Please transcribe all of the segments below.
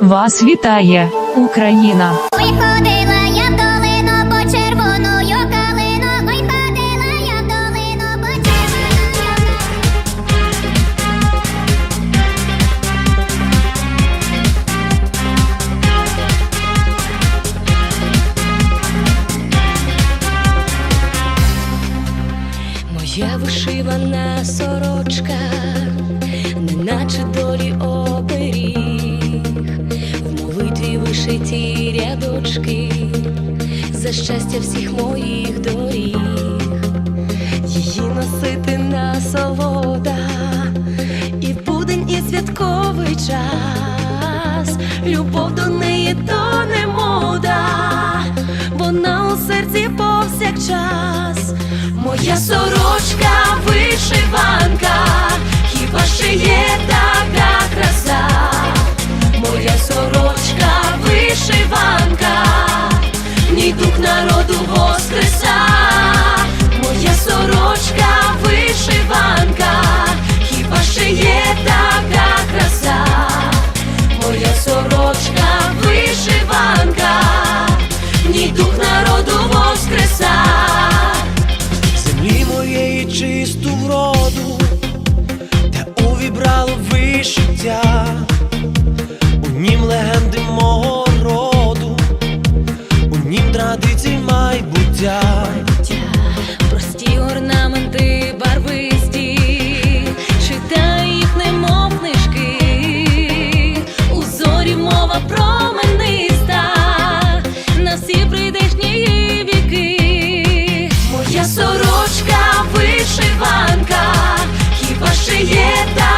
Вас вітає Україна! Ой, ходила я в долину по червоною калину. Ой, ходила я в долину по червоною. Моя вишивана сорочка, неначе долі оберіг, рядочки, за щастя всіх моїх доріг, її носити насолода, і в будень, і святковий час, любов до неї то не мода, вона у серці повсякчас. Моя сорочка вишиванка, хіба ще є майбуття. Прості орнаменти барвисті, читай їх, немов книжки, у зорі мова промениста, на всі прийдешні віки. Моя сорочка вишиванка, хіба ще є така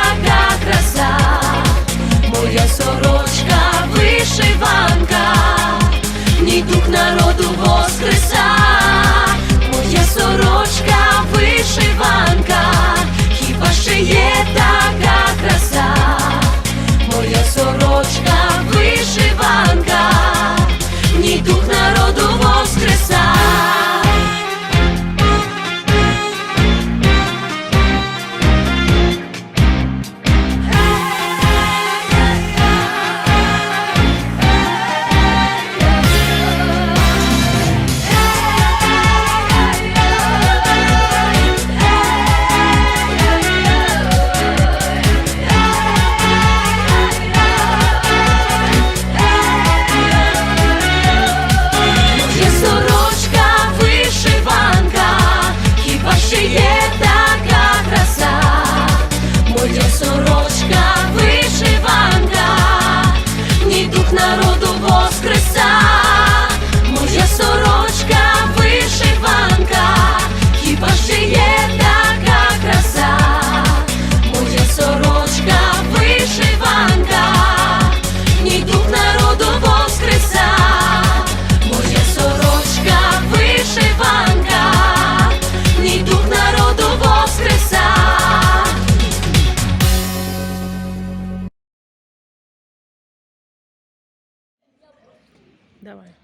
Давай.